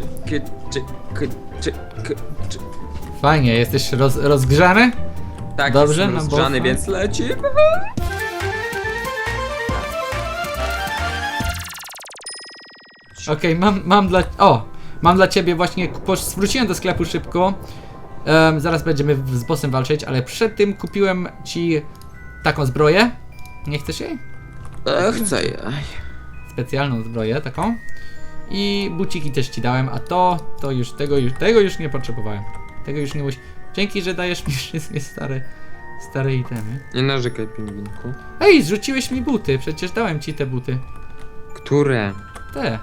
czy, czy, czy, czy. Fajnie, jesteś roz, rozgrzany? Tak, Dobrze, jestem no bo- rozgrzany, więc lecimy. Okej, mam, mam dla... O! Mam dla ciebie właśnie... posz- Wróciłem do sklepu szybko. Em, zaraz będziemy w- z bossem walczyć, ale przed tym kupiłem ci taką zbroję. Nie chcesz jej? E, chcę je. Specjalną zbroję taką. I buciki też ci dałem, a to, to już, tego już, tego już nie potrzebowałem. Tego już nie musi... Dzięki, że dajesz mi wszystkie stare, stare itemy. Nie narzekaj, pingwinku. Ej, zrzuciłeś mi buty, przecież dałem ci te buty. Które? Te.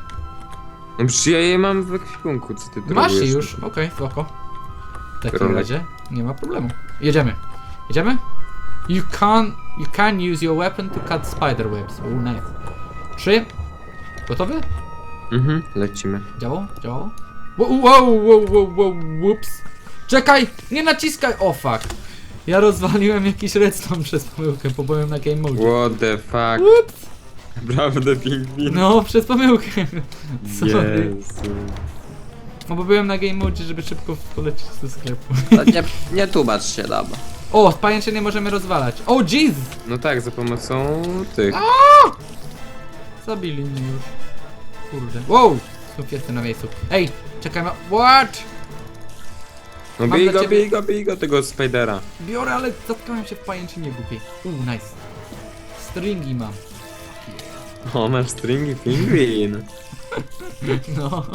No przecież ja je mam w ekwipunku, co ty tu Masz je robisz? już, okej, spoko. W takim Rolek. razie nie ma problemu. Jedziemy. Jedziemy? You can, you can use your weapon to cut spider webs. Oh, nice. Trzy. Gotowy? Mhm, lecimy. Działało? Działało? Wow, wow, wow, wow, wow, whoops. Czekaj! Nie naciskaj! O fuck. Ja rozwaliłem jakiś redstone przez pomyłkę, bo byłem na game mode. What the fuck? Whoops. Naprawdę pingwin? No, przez pomyłkę. Sorry. Jezu. No bo byłem na game mode, żeby szybko polecieć do sklepu. To nie, nie tłumacz się nam. O, pajęczyny możemy rozwalać. O, jeez! No tak, za pomocą tych. Zabili mnie już. Kurde. Wow! Znów jestem na miejscu. Ej, czekaj, ma... What? No Mam bij dla go, ciebie- bij go, bij go, tego spidera. Biorę, ale zatkałem się w pajęczynie głupiej. Uuu, nice. Stringi mam. O, masz stringi pingwin. No.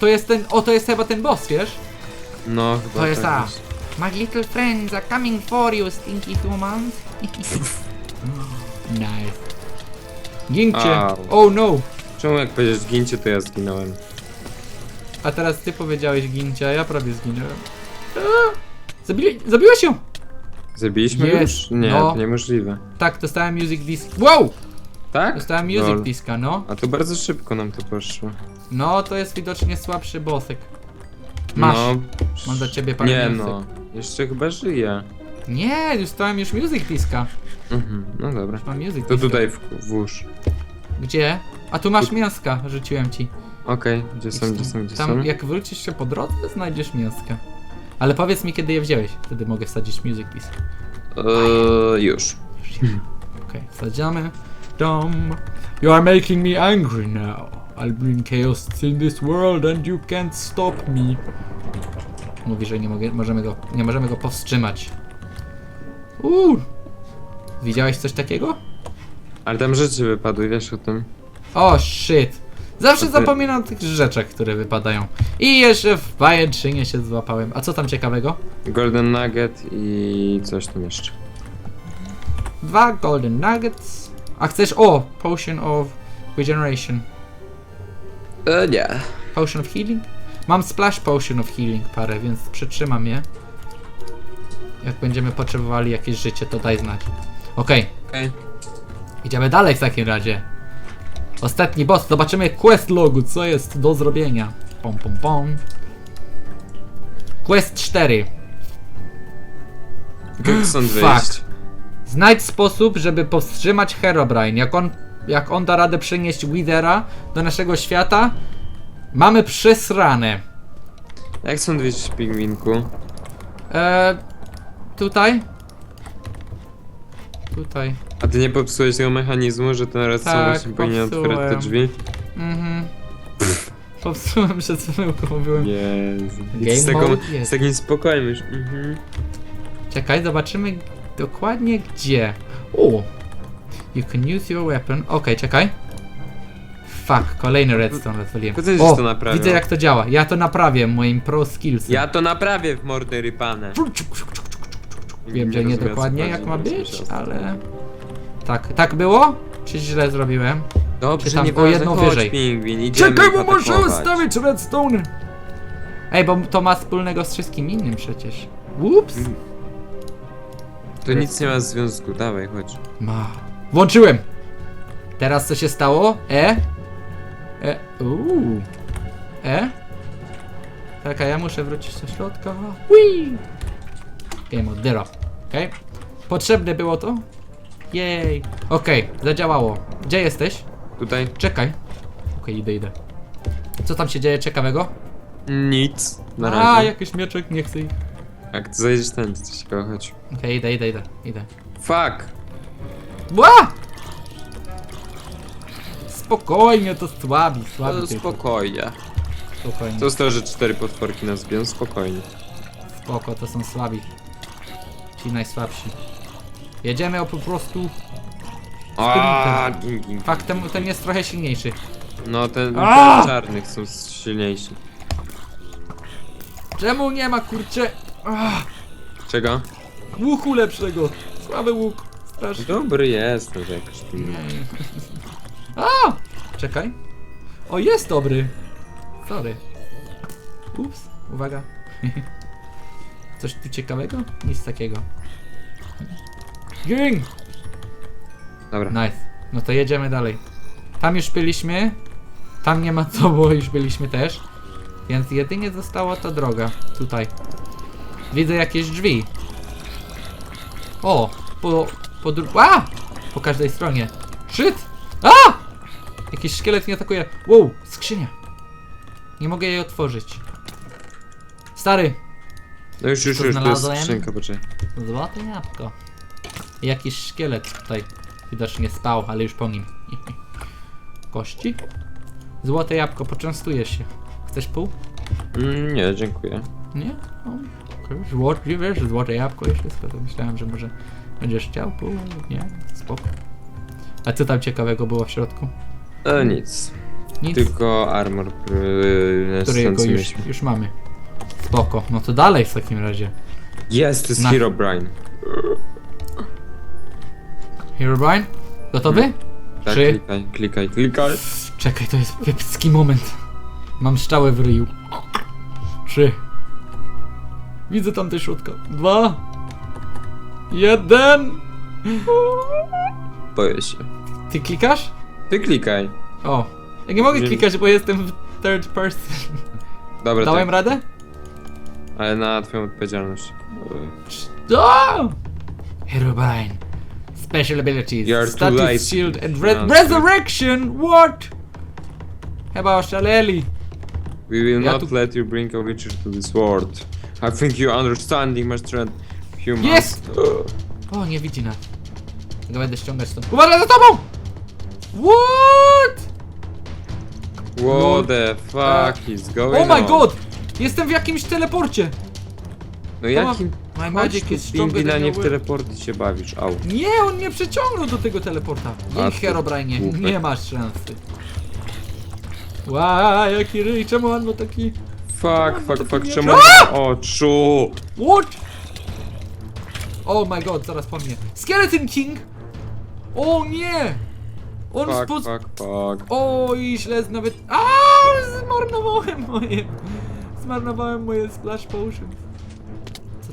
To jest ten... O, to jest chyba ten boss, wiesz? No, chyba To jest tak ta. My little friends are coming for you, stinky humans. nice. Gincie. Au. Oh no. Czemu jak powiedziesz gincie, to ja zginąłem? A teraz ty powiedziałeś gincie, a ja prawie zginąłem. Zabili... Zabiłeś ją! Zabiliśmy Jest, już? Nie, no. to niemożliwe. Tak, dostałem music disc. Wow! Tak? Dostałem music Lol. disca, no. A to bardzo szybko nam to poszło. No, to jest widocznie słabszy bossek. Masz. No, Mam dla ciebie parę nie no, jeszcze chyba żyje. Nie, dostałem już music disca. Mhm, no dobra. Mam music To disca. tutaj w, włóż. Gdzie? A tu masz mięska, rzuciłem ci. Okej, gdzie są, gdzie są, gdzie Tam są? jak wrócisz się po drodze, znajdziesz mięska. Ale powiedz mi kiedy je wziąłeś, wtedy mogę wsadzić music disc. Eee, już. Okej, wsadzamy. Dum. You are making me angry now. I'll bring chaos in this world and you can't stop me. Mówi, że nie, mogę, możemy go, nie możemy go powstrzymać. Uuu. Widziałeś coś takiego? Ale tam rzeczy wypadły, wiesz o tym? O shit. Zawsze ty- zapominam o tych rzeczach, które wypadają. I jeszcze w pajęczynie się złapałem. A co tam ciekawego? Golden Nugget i coś tam jeszcze. Dwa golden nuggets. A chcesz... O! Potion of regeneration. E, nie. Potion of healing? Mam splash potion of healing parę, więc przytrzymam je. Jak będziemy potrzebowali jakieś życie, to daj znać. Okej, Okej. idziemy dalej w takim razie. Ostatni boss, zobaczymy quest logu, co jest do zrobienia. Pom pom pom. Quest 4. Jak stąd Fuck. wyjść? Znajdź sposób, żeby powstrzymać Herobrine. Jak on, jak on da radę przynieść Withera do naszego świata, mamy przesrane. Jak stąd wyjść, pingwinku? Eee, tutaj? Tutaj. A ty nie popsułeś tego mechanizmu, że ten raz Tak, właśnie powinien otwierać te popsułem. drzwi? Mhm. Popsułem przed pomyłką, byłem... Jezu. Game z, taką, mode jest. z takim spokojem już. Mhm. Czekaj, zobaczymy dokładnie gdzie. O! You can use your weapon. Okej, czekaj. Fuck, kolejny redstone rozwaliłem. To naprawiał. widzę jak to działa. Ja to naprawię moim pro skillsem. Ja to naprawię w rypane. Wiem, że nie rozumiem, o co dokładnie chodzi, jak ma nie rozumiem, być, o co ale... Tak, tak było? Czy źle zrobiłem? Dobrze, tam nie o jedno chodź, wyżej? pingwin, idziemy Czekaj, bo muszę atakować. ustawić redstone! Ej, bo to ma wspólnego z wszystkim innym przecież. Ups! Mm. To nic nie ma związku, dawaj, chodź. Ma. Włączyłem! Teraz co się stało? E? E? Uuu. E? Czekaj, ja muszę wrócić do środka. Whee! Game of. Okej. Potrzebne było to? Jej. Okej, zadziałało. Gdzie jesteś? Tutaj? Czekaj. Okej, idę, idę. Co tam się dzieje ciekawego? Nic. Na A, razie. jakiś mieczek, nie chcę ich. Jak ty zajdziesz ten, to chodź. Okej, idę, idę, idę, idę. Fuck! Ła! Spokojnie, to słabi, słabi No, tylko. spokojnie. Spokojnie. To z tego, że cztery potworki nas biją, spokojnie. Spoko, to są słabi. Ci najsłabsi. Jedziemy o po prostu. Ging. Fakt, ten, ten jest trochę silniejszy. No, ten, ten czarnych są silniejsi. Czemu nie ma kurcze ah, Czego? łuku lepszego? Słaby łuk. Strasznie. Dobry jest, no, że jakoś. A! Czekaj. O, jest dobry. Sorry. Ups, uwaga. Coś tu ciekawego? Nic takiego. Ging! Dobra. Nice. No to jedziemy dalej. Tam już byliśmy. Tam nie ma co, bo już byliśmy też. Więc jedynie została ta droga. Tutaj. Widzę jakieś drzwi. O! Po... Po dru... A! Po każdej stronie. Shit! A! Jakiś szkielet mnie atakuje. Wow! Skrzynia. Nie mogę jej otworzyć. Stary! No już, już, już, to jest znalazłem? skrzynka, poczekaj. Złote jabłko. Jakiś szkielet tutaj widocznie spał, ale już po nim. Kości? Złote jabłko, poczęstuję się. Chcesz pół? Mm, nie, dziękuję. Nie? O, okej. Złote, wiesz, złote jabłko i wszystko, to myślałem, że może będziesz chciał pół. Nie? Spoko. A co tam ciekawego było w środku? E, nic. Nic, Tylko armor, yy, którego już, już mamy. Spoko. No to dalej w takim razie. Jest, to jest Na- Hero Brain. Herobrine? Gotowy? Tak, Trzy. klikaj, klikaj, klikaj. Czekaj, to jest kiepski moment. Mam szczałę w ryju. Trzy. Widzę tam te środka. Dwa. Jeden. Boję się. Ty klikasz? Ty klikaj. O. Ja nie mogę Nie- klikać, bo jestem w third person. Dobra, Dałem tak, radę? ale na twoją odpowiedzialność. O! Herobrine. Special abilities. You're too Status late. shield and re No, resurrection. What? Chyba oszaleli. We will Ja not tu- let you bring a witcher to this world. I think you understanding my strength. Human. Jest! O, nie widzi nas. Go będę ściągać stąd. Uważaj za tobą! What? What the fuck is going Oh my on? god! Jestem w jakimś teleporcie! No jakim... My Chodź magic tu, is stronger than nie your w will. teleporty się bawisz, au. Nie, on mnie przeciągnął do tego teleporta. A Nie, ty Herobrine, głupek. nie masz szansy. Ła, jaki ryj, czemu on ma taki... Fuck, fuck, fuck, czemu... Oczu! What? Oh my god, zaraz po mnie. Skeleton King! O nie! On Fuck, spod... fuck, fuck. Oj, źle nawet. A, zmarnowałem moje. Zmarnowałem moje splash potions.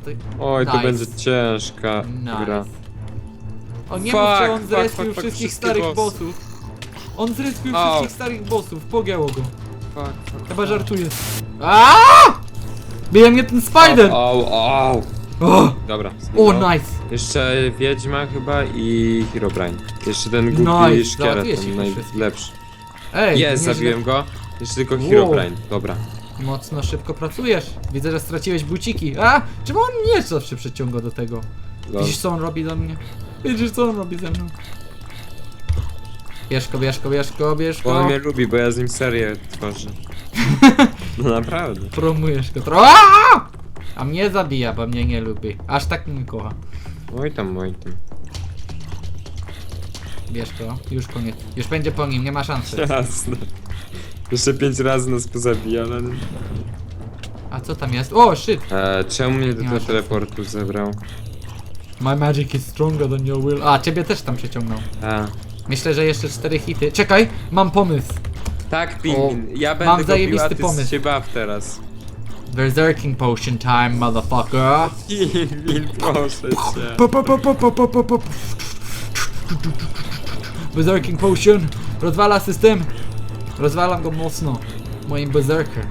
To? Oj, to Nice. będzie ciężka gra. Nice. O nie mów, że on fuck, zrespił fuck, fuck, wszystkich wszystkie starych bossy. bossów. On zrespił Au. wszystkich starych bossów, pogięło go. Fuck, fuck. Chyba żartuje. A! Bije mnie ten spider! Au, au. O, Dobra. o zginął. nice. Jeszcze Wiedźma chyba i Herobrine. Jeszcze ten głupi Nice, szkielet, załatwiłeś ten ich wszystkich. najlepszy. Ej, Jest, nieźle. zabiłem go. Jeszcze tylko Wow. Herobrine. Dobra. Mocno szybko pracujesz. Widzę, że straciłeś buciki. A! Czemu on mnie zawsze przeciąga do tego? Go. Widzisz co on robi do mnie? Widzisz co on robi ze mną? Bierz go, bierz go, bierz go, bierz Bo on mnie lubi, bo ja z nim serię tworzę. No naprawdę. Promujesz go trochę. A mnie zabija, bo mnie nie lubi. Aż tak mnie kocha. Oj tam, oj tam. Bierz go. Już koniec. Już będzie po nim, nie ma szansy. Jasne. Jeszcze pięć razy nas pozabija, ale... A co tam jest? O, shit! E, czemu mnie do Nie tego szans. teleportu zebrał? My magic is stronger than your will. A, ciebie też tam przeciągnął. A. Myślę, że jeszcze cztery hity. Czekaj, mam pomysł. Tak, Pingwin. Ja będę mam go zajebisty ty pomysł. się baw teraz. Berserking potion time, motherfucker. Pingwin, proszę cię. Po, po, po, po, po, po, po, po. Berserking Potion rozwala system. Rozwalam go mocno. Moim Berserker.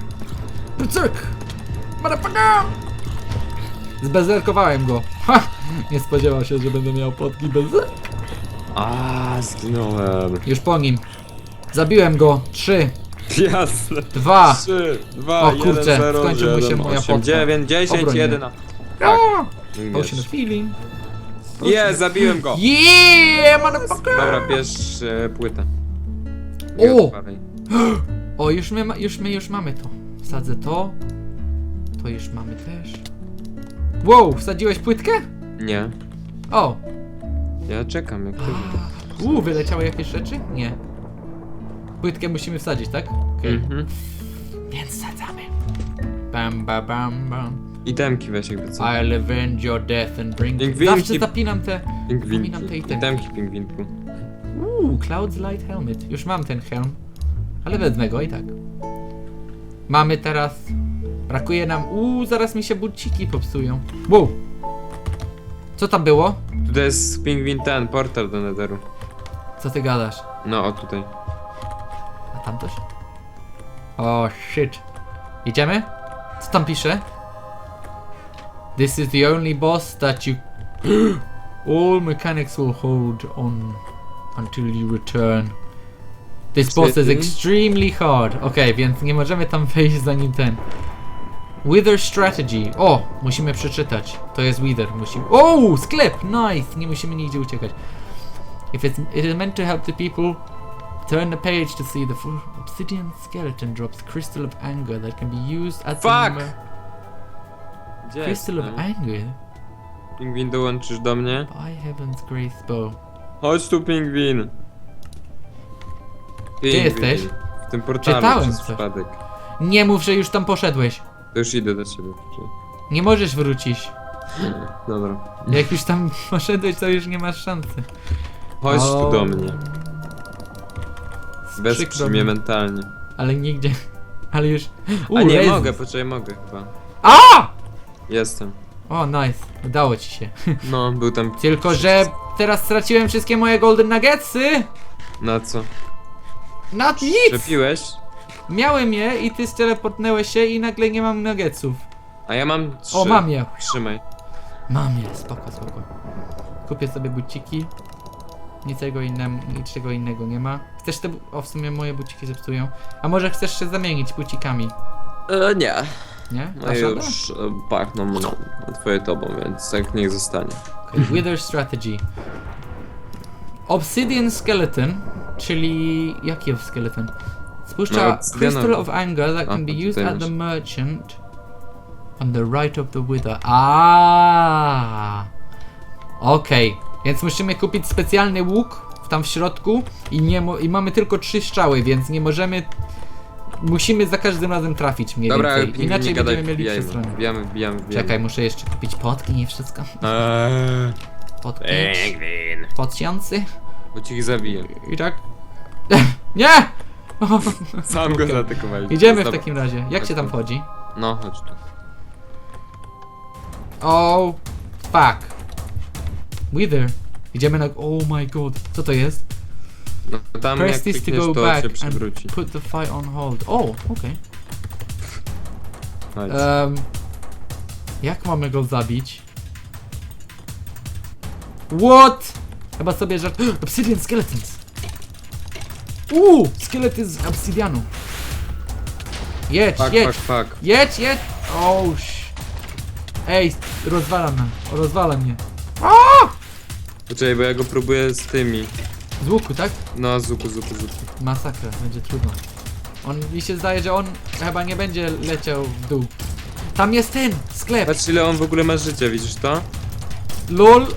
Berserk! Motherfucker! Zbezerkowałem go. Ha! Nie spodziewał się, że będę miał potki Berserk. A, zginąłem. Już po nim. Zabiłem go. Trzy, Jasne. Dwa! 3, 2, O 1, kurczę, 0, skończył mi się 1, moja 8, potka. 9, 10, Obroń mnie. 1. Tak. Potion of healing. Je, zabiłem go. Yeah, motherfucker! Dobra, bierz e, płytę. O! Odpalaj. O, już my, ma- już my już mamy to. Wsadzę to. To już mamy też. Wow, wsadziłeś płytkę? Nie, O! ja czekam jak ty. Uuu, wyleciały jakieś rzeczy? Nie. Płytkę musimy wsadzić, tak? Okej. Mhm. Więc wsadzamy. Bam, bam, bam, bam. I temki weź jakby co. I'll avenge your death and bring... Pingwinki. Zawsze zapinam te... Pingwinki. Zapominam tej I temki. temki pingwinku. Uuu, Cloud's Light Helmet. Już mam ten helm. Ale wezmę go i tak. Mamy teraz... Brakuje nam... Uuu, zaraz mi się buciki popsują. Wow! Co tam było? Tutaj jest pingwin ten, portal do netheru. Co ty gadasz? No, o tutaj. A tam coś? O, shit. Idziemy? Co tam pisze? This is the only boss that you... All mechanics will hold on until you return. This boss is extremely hard. Okej, więc nie możemy tam wejść zanim ten. Wither Strategy. O, musimy przeczytać. To jest Wither. Musimy... O, sklep! Nice! Nie musimy nigdzie uciekać. If it's, it is meant to help the people Turn the page to see the full obsidian skeleton drops crystal of anger that can be used as Fuck! Gdzie crystal of jest, anger Pingwin, dołączysz do mnie? by heaven's grace bow. Chodź tu, pingwin. Pingwin. jesteś? W tym portalu Czytałem przez coś. przypadek. Nie mów, że już tam poszedłeś. To już idę do ciebie. Nie możesz wrócić. Dobra. Jak już tam poszedłeś, to już nie masz szansy. Chodź O, tu do mnie. Bez przykro mnie mi. mentalnie. Ale nigdzie. Ale już. U, A nie Razer. mogę, poczekaj, mogę chyba. A! Jestem. O, nice. Udało ci się. No, był tam. Tylko, że teraz straciłem wszystkie moje golden nuggetsy. Na co? Na nic! Przepiłeś? Miałem je i ty steleportnęłeś się i nagle nie mam nuggetsów. A ja mam trzy. O, mam je. Trzymaj. Mam je, spoko, spoko. Kupię sobie buciki. Niczego innego, niczego innego nie ma. Chcesz te... bu- O, w sumie moje buciki zepsują. A może chcesz się zamienić bucikami, E, nie. Nie? No już e, pachną mną. a Twoje tobą, więc tak niech zostanie. Okay. Wither Strategy. Obsidian Skeleton, czyli... Jaki skeleton? Spuszcza No, obsydianowy. Crystal of Anger that can be used tutaj at the merchant on the right of the Wither. A. Okej, więc musimy kupić specjalny łuk tam w środku i, nie mo- i mamy tylko trzy strzały, więc nie możemy... Musimy za każdym razem trafić mniej Dobra, więcej. Inaczej nie gadaj, będziemy mieli wbijajmy. przesrane. Wbijamy, wbijamy, wbijamy. Czekaj, muszę jeszcze kupić potki, nie wszystko. Eee, Potki. Pingwin. Podsiący. Bo ci ich zabiję. I tak. Nie! Sam go zaatakowali. Idziemy w Dobra. takim razie. Jak się tam wchodzi? No, chodź tu. Oh, fuck. Wither. Idziemy na... Oh my god. Co to jest? No, tam Press jak this to klikniesz, go to back and przewróci. put the fire on hold. O, okej. Em, jak mamy go zabić? What? Chyba sobie żart... Obsidian skeletons. Uuu, szkielety z obsidianu. Jedź, Fuck, jedź. fuck, fuck. Jedź, jedź! O, sz... Ej, rozwala mnie, rozwala mnie. Poczekaj, bo ja go próbuję z tymi. Z łuku, tak? No, zupu, zupu, zupu. Masakra, będzie trudno. On, mi się zdaje, że on chyba nie będzie leciał w dół. Tam jest ten, sklep. Patrz ile on w ogóle ma życia, widzisz to? LOL.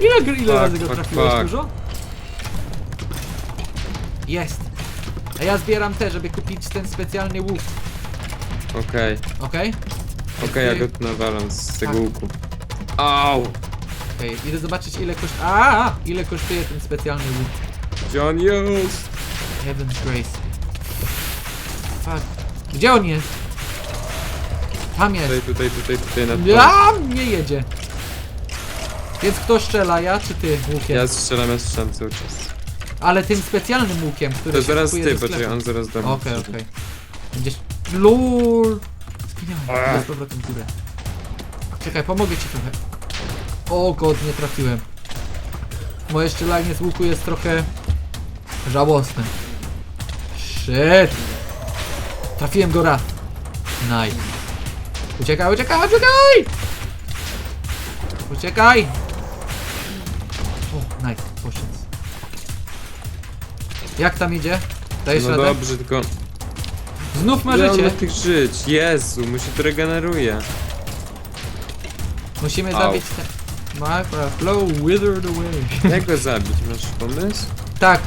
ile, gr- ile Fuck, razy go fuck, trafiłeś? fuck. Dużo? Jest. A ja zbieram te, żeby kupić ten specjalny łuk. Okej, Okej? okej, ja go tu nawalam z tego Tak. łuku. Au! Okej, idę zobaczyć ile kosztuje. A, ile kosztuje ten specjalny łuk. Gdzie on jest? Heaven's Grace. Fuck. Gdzie on jest? Tam Tutaj, jest. tutaj, tutaj, tutaj na Ja mnie jedzie. Więc kto strzela, ja czy ty łukiem? Ja strzelam, ja strzelam cały czas. Ale tym specjalnym łukiem, który To się zaraz kupuje ty, sklepu. poczekaj, on zaraz do mnie Okej, przyjdzie. okej. Będziesz... LOL! Zginąłem. Z powrotem w górę. Czekaj, pomogę ci trochę. O god, nie trafiłem. Moje strzelanie z łuku jest trochę... żałosne. shit. Trafiłem go raz. Nice. Uciekaj, uciekaj, uciekaj! Uciekaj! O, nice, poszedł. Jak tam idzie? Dajesz No radę? dobrze, tylko... Znów ma Ile on życie. ma tych żyć? Jezu, mu się to regeneruje. Musimy Au. zabić ten... My flow withered away. Jak go zabić? Masz pomysł? Tak.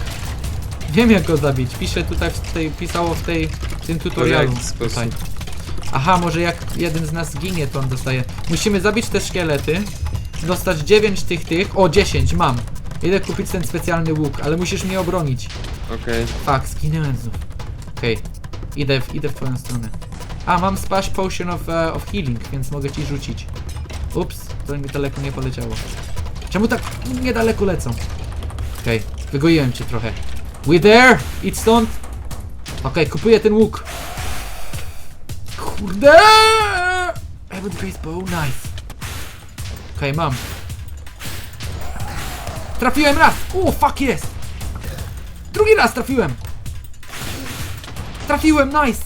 Wiem jak go zabić. Pisze tutaj w tej, pisało w tej, w tym tutorialu. jaki sposób? Tutaj. Aha, może jak jeden z nas zginie, to on dostaje. Musimy zabić te szkielety. Dostać 9 tych tych. O, 10 mam. Idę kupić ten specjalny łuk, ale musisz mnie obronić. Okej. Fuck, zginęłem znów. Okej. Idę, w, idę w twoją stronę. A, mam splash potion of, uh, of healing, więc mogę ci rzucić. Ups, to mi daleko nie poleciało. Czemu tak niedaleko lecą? Okej, wygoiłem cię trochę. We there! Idź stąd! Okej, kupuję ten łuk. Kurde! Evan Baseball, nice. Okej, mam. Trafiłem raz! O, fuck jest! Drugi raz trafiłem! Trafiłem, nice!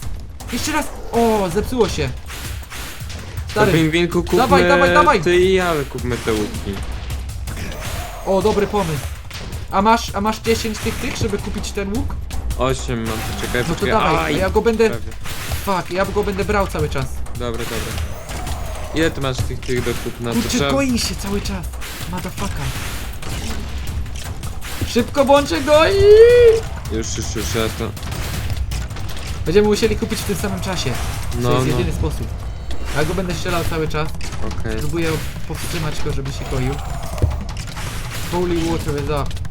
Jeszcze raz! O, zepsuło się. To Stary, pingwinku kupmy Dawaj, dawaj, dawaj. ty i ja, kupmy te łuki. o, dobry pomysł. A masz, a masz 10 tych tych, żeby kupić ten łuk? Osiem mam, poczekaj, No to poczekaj. dawaj, Aj, ja go będę... prawie. Fuck, ja go będę brał cały czas. Dobra, dobra. Ile ty masz tych tych do kupna? To Kurczę, trzeba... goi się cały czas. Motherfucker. Szybko bądźcie goi! Już, już, już, ja to... Będziemy musieli kupić w tym samym czasie. To No, jest no, jedyny sposób. Ja go będę strzelał cały czas. okej. Próbuję powstrzymać go, żeby się goił. Holy water is up.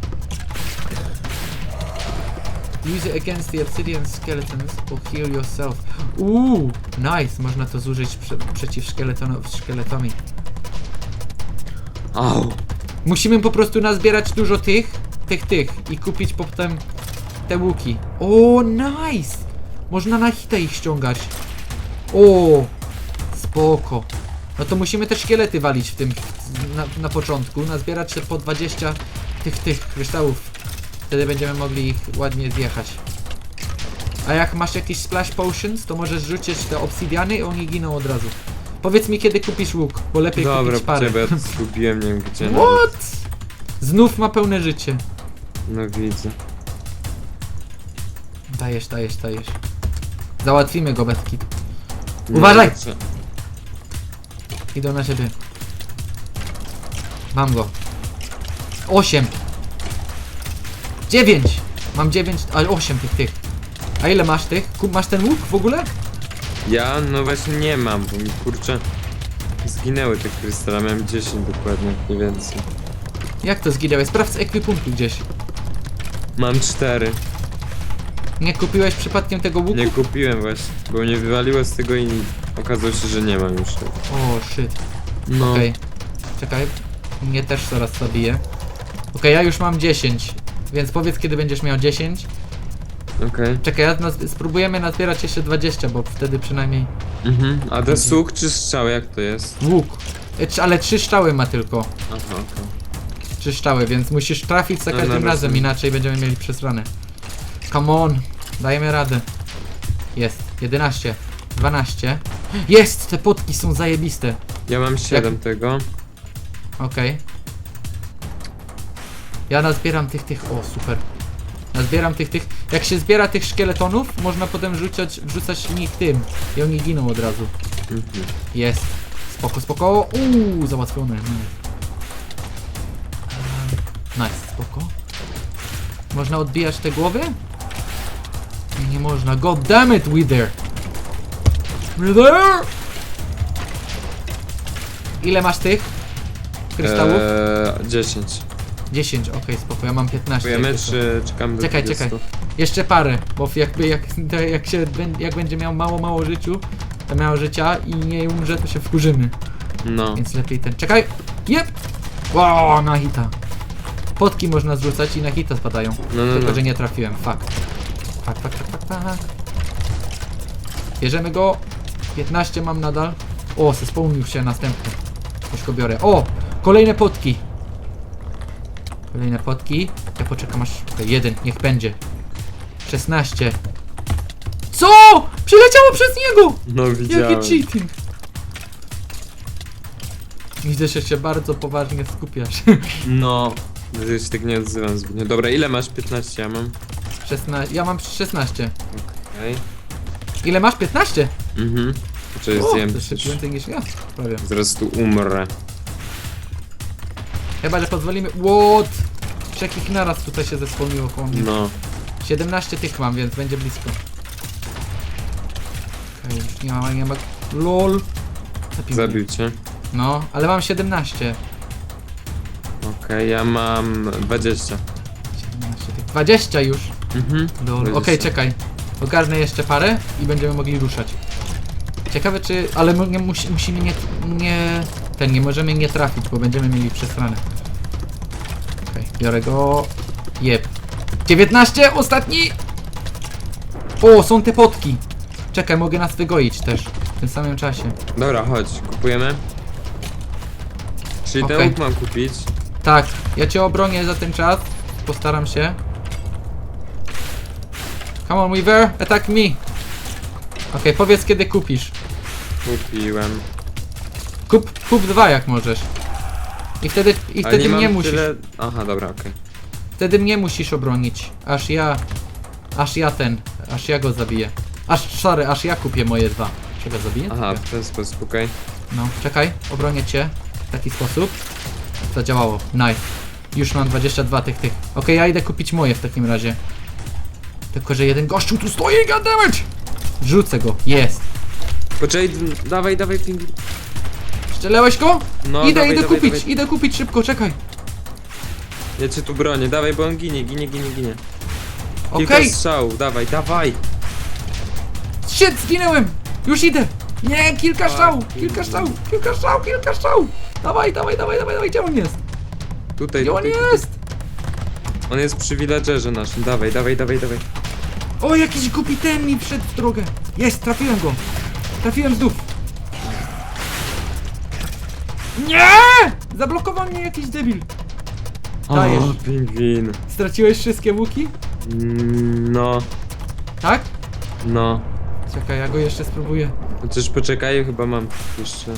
Use it against the obsidian skeletons or heal yourself. Uuu, nice. Można to zużyć prze przeciw szkieletonom, szkieletomi. Au! Musimy po prostu nazbierać dużo tych, tych, tych i kupić potem te łuki. O, nice! Można na hita ich ściągać. O, spoko. No to musimy te szkielety walić w tym na, na początku, nazbierać się po 20 tych, tych kryształów. Wtedy będziemy mogli ich ładnie zjechać. A jak masz jakieś splash potions, to możesz rzucić te obsidiany i oni giną od razu. Powiedz mi kiedy kupisz łuk, bo lepiej Dobra, kupić parę. to zgubiłem, nie wiem gdzie nawet. What? Znów ma pełne życie. No widzę. Dajesz, dajesz, dajesz. Załatwimy go bez. Nie, Uważaj! trzeba- Idą na siebie. Mam go. Osiem. Dziewięć. Mam dziewięć, ale osiem tych tych. A ile masz tych? Kup, masz ten łuk w ogóle? Ja no właśnie nie mam, bo mi kurczę zginęły te krystale, miałem 10 dokładnie, nie więcej. Jak to zginęłeś? Sprawdź ekwipunku gdzieś. Mam 4. Nie kupiłeś przypadkiem tego łuku? Nie kupiłem właśnie, bo mnie wywaliło z tego i okazało się, że nie mam już tego. O, shit. No. Okej. Czekaj. Mnie też zaraz zabije. Okej, ja już mam 10. Więc powiedz kiedy będziesz miał 10. Okej. Czekaj, ja naz- spróbujemy nazbierać jeszcze 20, bo wtedy przynajmniej Mhm. A to suk czy strzał, jak to jest? łuk. E, trz- Ale trzy szczały ma tylko. Aha, okej. Trzy szczały, więc musisz trafić za No, każdym dobra, razem, sobie. inaczej będziemy mieli przesrane. Come on, dajemy radę. Jest, 11, 12. Jest, te potki są zajebiste. Ja mam 7 tego. Okej. Ja nazbieram tych, tych, o super. Nazbieram tych, tych. Jak się zbiera tych szkieletonów, można potem rzucać, wrzucać nich tym. I oni giną od razu. Mhm. Jest. Spoko, spoko. Uuu, załatwione. Nice. Ehm, Nice, spoko. Można odbijać te głowy? Nie, można. God damn it, Wither! Wither! Ile masz tych? Kryształów? Eee, 10. 10, okej, spoko, ja mam 15. Kupujemy jakby co. czy czekamy do Czekaj, 20? czekaj. Jeszcze parę, bo jakby jak, jak się bę- jak będzie miał mało, mało życiu, to miało życia i nie umrze, to się wkurzymy. No. Więc lepiej ten. Czekaj! Jep! O, na hita. Potki można zrzucać i na hita spadają. No, no, Tylko, no. że nie trafiłem. Fuck. Fuck, fuck, fuck, fuck. Bierzemy go. 15 mam nadal. O, spełnił się następny. Już go biorę. O! Kolejne potki. Kolejne potki. Ja poczekam aż... Okej, jeden, niech będzie. 16. Co? Przyleciało przez niego! No widziałem. Jaki cheating! Widzę, że się bardzo poważnie skupiasz. No. Ja się tak nie odzywam zbytnio. Dobra, ile masz? 15 ja mam. 16. Ja mam 16. Okej. Ile masz? 15? Mhm. Czy O, zjem to więcej niż ja. Prawie. Zaraz tu umrę. Chyba, że pozwolimy... What? Trzech naraz tutaj się zespełniło koło mnie. No. 17 tych mam, więc będzie blisko. Okej, już nie ma, nie ma... LOL. Zabił mnie. Zabił cię. No, ale mam 17. Okej, ja mam 20. 17 tych. 20 już. Mhm. Lol. Okej, 20. czekaj. Ogarnę jeszcze parę i będziemy mogli ruszać. Ciekawe czy... Ale mu- nie, musi, musimy nie... Nie... Ten, nie możemy nie trafić, bo będziemy mieli przesrane. Okej, biorę go. Jeb. 19! Ostatni! O, są te potki. Czekaj, mogę nas wygoić też. W tym samym czasie. Dobra, chodź, kupujemy. Czyli Okej. ten łuk mam kupić. Tak, ja cię obronię za ten czas. Postaram się. Come on, Weaver, attack me. Okej, powiedz kiedy kupisz. Kupiłem. Kup, kup dwa jak możesz. I wtedy, i Ale wtedy nie mnie mam musisz. tyle... Aha, dobra, okej. Wtedy mnie musisz obronić. Aż ja. Aż ja ten. Aż ja go zabiję. Aż sorry, aż ja kupię moje dwa. Czy go zabiję? Aha, w ten sposób, okej. No, czekaj, obronię cię w taki sposób. Zadziałało, nice. Już mam 22 tych tych. Okej, ja idę kupić moje w takim razie. Tylko, że jeden gościu tu stoi, goddammit! Rzucę go, jest. Poczekaj, d- dawaj, dawaj, ping. Strzelałeś go? No, idę, dawaj, idę dawaj, kupić, dawaj. idę kupić szybko, czekaj. Ja cię tu bronię, dawaj, bo on ginie, ginie, ginie, ginie. Kilka Okej, strzałów, dawaj, dawaj. shit, zginęłem! Już idę! Nie, kilka strzałów, kilka strzałów, kilka strzałów, kilka strzałów! Dawaj, dawaj, dawaj, dawaj, dawaj, gdzie on jest? Tutaj, Gdzie on tutaj, tutaj. jest? On jest przy villagerze naszym, dawaj, dawaj, dawaj, dawaj. O, jakiś głupi ten mi wszedł w drogę. Jest, trafiłem go. Trafiłem znów. Nie! Zablokował mnie jakiś debil. Dajesz. O, pingwin. Straciłeś wszystkie łuki? Mm, No, Tak? no. Czekaj, ja go jeszcze spróbuję. Chociaż poczekaj, chyba mam jeszcze.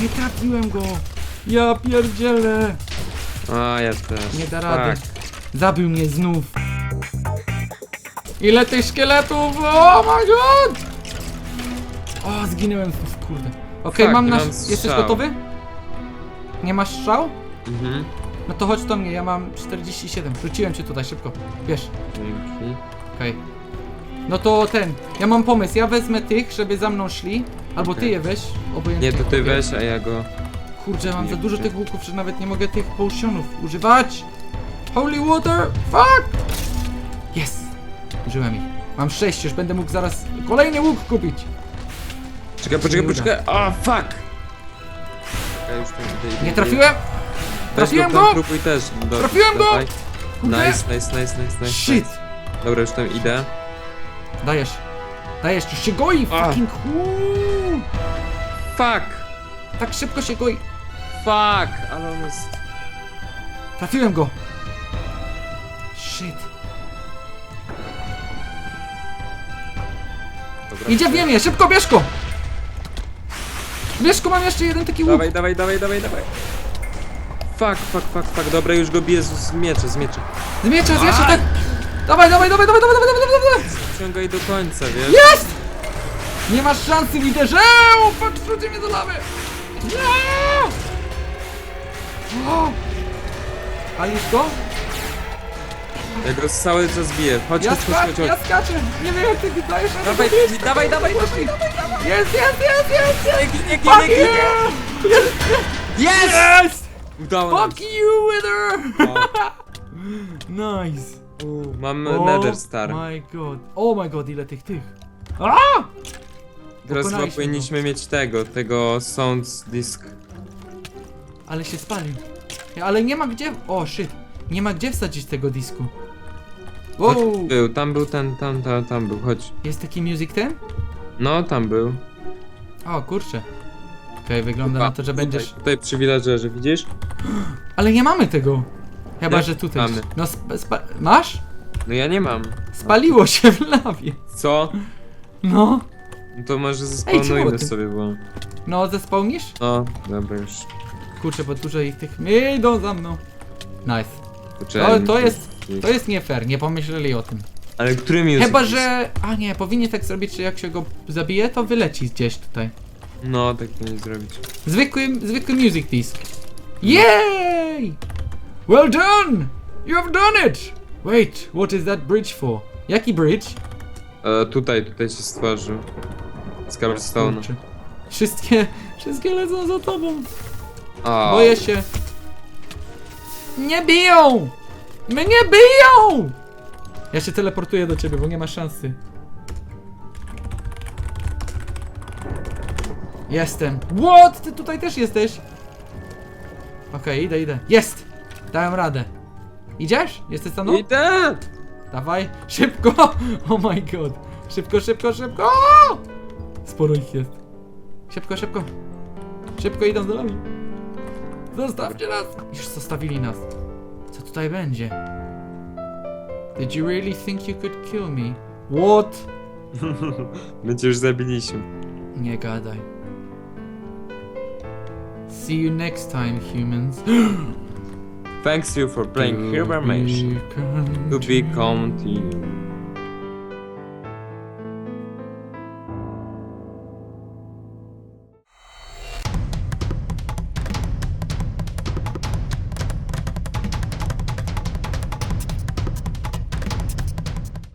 Nie trafiłem go. Ja pierdzielę. A, ja też. Nie da rady. Fuck. Zabił mnie znów. Ile tych szkieletów? Oh my god! O, zginąłem znów, kurde. Okej, Fuck, mam nasz... Jesteś gotowy? Nie masz strzał? Mhm. No to chodź do mnie, ja mam 47. Wróciłem cię tutaj szybko. Wiesz, Dzięki. okej. No to ten, ja mam pomysł, ja wezmę tych, żeby za mną szli, albo ty Okej. je weź, obojętnie. Nie, to ty weź, a ja go... Kurczę, mam za Nie dużo wiem. tych łuków, że nawet nie mogę tych potionów używać. Holy water, fuck! Yes! Użyłem ich. Mam 6, już będę mógł zaraz kolejny łuk kupić. Czekaj, poczekaj, poczekaj. O, fuck! Czekaj, już tam idę, idę, Nie idę. trafiłem? Weź Trafiłem tam go! Próbuj też. Do, Trafiłem go! dawaj. Kurde. Nice, nice, nice, nice, nice. Shit! Nice. Dobra, już tam idę. Dajesz. Dajesz, już się goi, A. fucking. Fuck! Tak szybko się goi. Fuck! Ale on jest... Trafiłem go! Shit. Idzie w ziemię, szybko bierz go! Bierz go, mam jeszcze jeden taki łuk. Dawaj, dawaj, dawaj, dawaj, dawaj. Fuck, fuck, fuck, fuck. Dobra, już go biję z z miecza, z miecza. Z miecza, z miecza, tak! Dawaj, dawaj, dawaj, dawaj, dawaj, dawaj, dawaj, dawaj! Ciągaj do końca, wiesz? Jest! Nie masz szansy, liderze! O, fuck, wrzucie mnie do lawy! Nie! O! Palisz go? Ja go cały czas biję. Chodź, Ja chodź, chodź, skaczę, chodź, ja skaczę! Nie wiem jak ty mi dajesz radę Dawaj, go bić. dawaj, dawaj, dawaj. Jest, jest, jest, jest! jest. Ginie, Fuck ginie, ginie. you! Jest! Yes! Jest! Udało nam Fuck you, Wither! O. Nice! U, Mam Nether Star. my god. Oh my god, ile tych tych. A! Teraz chyba pokonaliśmy powinniśmy mieć tego, tego Sounds Disk. Ale się spalił. Ja, Ale nie ma gdzie... O, shit. Nie ma gdzie wsadzić tego disku. Chodź, Wow! Był, tam był ten, tam, tam, tam był, chodź. Jest taki music ten? No, tam był. O, kurczę. Okej, wygląda na to, że tutaj, będziesz... Tutaj przy villagerze, widzisz? Ale nie mamy tego. Chyba, Jak że tutaj. mamy? No, spa... masz? No ja nie mam. Spaliło się w lawie. Co? No. No to może czemu zespawnujmy ty? sobie, bo... No, zespełnisz? No, dobra już. Kurczę, bo dużo ich tych... Nie, idą za mną. Nice. Poczekaj, to mi jest- gdzieś- To jest nie fair, nie pomyśleli o tym. Ale który mi Chyba, że... A nie, powinien tak zrobić, że jak się go zabije, to wyleci gdzieś tutaj. No, tak to nie zrobić. Zwykły, zwykły music disc. Yay! Well done! You have done it! Wait, what is that bridge for? Jaki bridge? E, tutaj, tutaj się stworzył. Z cobblestone. Kurczę. Wszystkie, wszystkie lecą za tobą. A, Boję się. Nie biją! Mnie biją! Ja się teleportuję do ciebie, bo nie ma szansy. Jestem. What? Ty tutaj też jesteś? Okej, idę, idę. Jest! Dałem radę. Idziesz? Jesteś mną? Idę! Dawaj, szybko! Oh my god. Szybko, szybko, szybko! Sporo ich jest. Szybko, szybko. Szybko idą za nami. Zostawcie nas! Już zostawili nas. Tutaj będzie? Did you really think you could kill me? What? My cię już zabiliśmy. Nie gadaj. See you next time, humans. Thanks you for playing Here Mation. To be continued.